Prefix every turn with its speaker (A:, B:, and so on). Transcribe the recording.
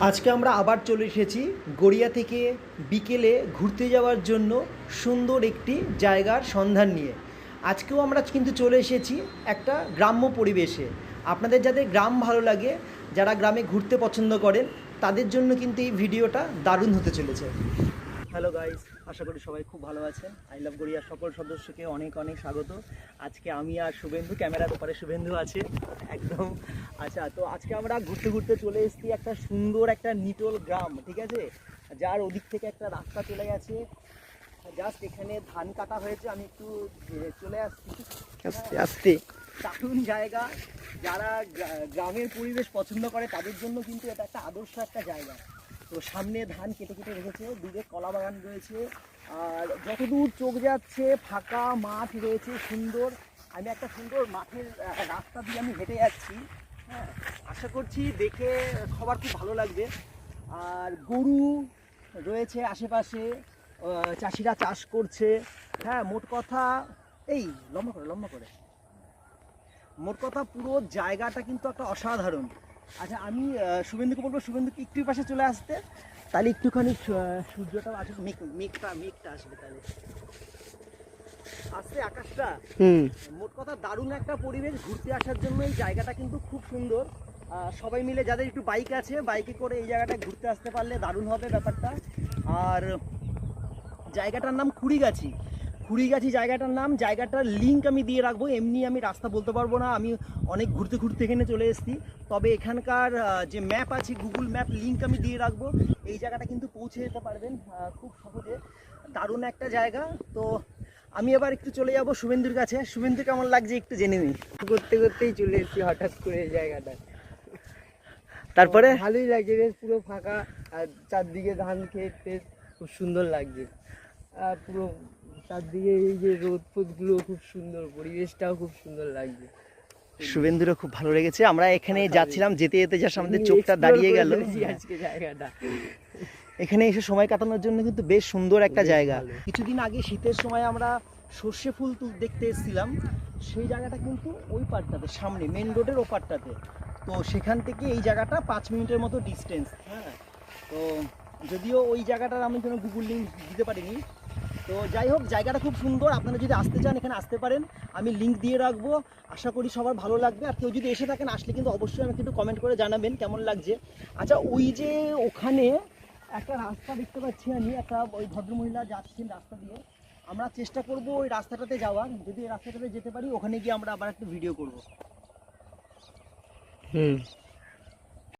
A: আজকে আমরা আবার চলে এসেছি গড়িয়া থেকে বিকেলে ঘুরতে যাওয়ার জন্য সুন্দর একটি জায়গার সন্ধান নিয়ে। আজকেও আমরা কিন্তু চলে এসেছি একটা গ্রাম্য পরিবেশে। আপনাদের যাদের গ্রাম ভালো লাগে, যারা গ্রামে ঘুরতে পছন্দ করেন, তাদের জন্য কিন্তু এই ভিডিওটা দারুণ হতে চলেছে। হ্যালো গাইস আশা করি সবাই খুব ভালো আছেন। আই লাভ গড়িয়ার সকল সদস্যকে অনেক অনেক স্বাগত। আজকে আমি আর শুভেন্দু ক্যামেরার ওপারে শুভেন্দু আছে। একদম আচ্ছা তো আজকে আমরা ঘুরতে ঘুরতে চলে এসেছি একটা সুন্দর একটা নিটোল গ্রাম ঠিক আছে? যার ওদিক থেকে একটা রাস্তা চলে গেছে। জাস্ট এখানে ধান কাটা হয়েছে আমি একটু চলে আসছি।
B: আস্তে আস্তে।
A: দারুণ জায়গা। যারা গ্রামের পরিবেশ পছন্দ করে তাদের জন্য কিন্তু এটা একটা আদর্শ একটা জায়গা। তো সামনে ধান কেটে কেটে রেখেছে দূরে কলা বাগান রয়েছে। আর যতদূর চোখ যাচ্ছে, ফাঁকা মাঠ রয়েছে, সুন্দর। আমি একটা সুন্দর মাঠের রাস্তা দিয়ে আমি হেঁটে যাচ্ছি। হ্যাঁ আশা করছি দেখে সবার খুব ভালো লাগবে। আর গরু রয়েছে আশেপাশে চাষিরা চাষ করছে। হ্যাঁ মোট কথা, এই লম্বা করে লম্বা করে। মোট কথা পুরো জায়গাটা কিন্তু একটা অসাধারণ। আচ্ছা আমি শুভেন্দুকে বলব শুভেন্দুকে একটু পাশে চলে আসতে? তাহলে একটুখানি সূর্যটা আসবে মেঘ মেঘটা মেঘটা আসবে তাহলে। আসছে আকাশটা।
B: হুম।
A: মোট কথা দারুণ একটা পরিবেশ ঘুরতে আসার জন্য এই জায়গাটা কিন্তু খুব সুন্দর। আহ, সবাই মিলে যাদের একটু বাইক আছে বাইকে করে এই জায়গাটায় ঘুরতে আসতে পারলে দারুণ হবে ব্যাপারটা। আর জায়গাটার নাম খুড়িগাছি। খুড়িগাছি জায়গাটার নাম জায়গাটার লিঙ্ক আমি দিয়ে রাখব এমনি আমি রাস্তা বলতে পারব না আমি অনেক ঘুরতে ঘুরতে এখানে চলে এসেছি। তবে এখানকার যে ম্যাপ আছে গুগল ম্যাপ লিঙ্ক আমি দিয়ে রাখব। এই জায়গাটা কিন্তু পৌঁছে যেতে পারবেন খুব সহজে। দারুণ একটা জায়গা। তো আমি এবার একটু চলে যাব শুভেন্দুর কাছে। শুভেন্দু কেমন লাগছে একটু জেনে নিই
B: করতে করতেই চলে এসেছি হঠাৎ করে এই জায়গাটা।
A: তারপরে?
B: ভালোই লাগছে বেশ পুরো ফাঁকা আর চারদিকে ধান টেত খুব সুন্দর লাগছে। আর পুরো চারদিকে এই যে রোদ ফোদগুলো খুব সুন্দর পরিবেশটাও খুব সুন্দর লাগছে।
A: শুভেন্দুরও খুব ভালো লেগেছে। আমরা এখানে যাচ্ছিলাম যেতে যেতে যার সামনে
B: আমি
A: চোখটা দাঁড়িয়ে গেল।
B: আজকে জায়গাটা।
A: এখানে এসে সময় কাটানোর জন্য কিন্তু বেশ সুন্দর একটা জায়গা। কিছুদিন আগে শীতের সময় আমরা সর্ষে ফুল দেখতে এসেছিলাম। সেই জায়গাটা কিন্তু ওই পারটাতে সামনে মেন রোডের ওপারটাতে তো সেখান থেকে এই জায়গাটা পাঁচ মিনিটের মতো ডিস্টেন্স হ্যাঁ? তো যদিও ওই জায়গাটার আমি কোনো গুগল লিঙ্ক দিতে পারিনি তো যাই হোক, জায়গাটা খুব সুন্দর। আপনারা যদি আসতে চান, এখানে আসতে পারেন। আমি লিঙ্ক দিয়ে রাখব। আশা করি সবার ভালো লাগবে। আর কেউ যদি এসে থাকেন, আসলে কিন্তু অবশ্যই আমাকে একটু কমেন্ট করে জানাবেন কেমন লাগছে। আচ্ছা ওই যে ওখানে একটা রাস্তা দেখতে পাচ্ছি আমি, একটা ওই ভদ্রমহিলা যাচ্ছেন রাস্তা দিয়ে। আমরা চেষ্টা করব ওই রাস্তাটাতে যাওয়ার। যদি এই রাস্তাটাতে যেতে পারি, ওখানে গিয়ে আমরা আবার একটা ভিডিও করব।
B: হুম।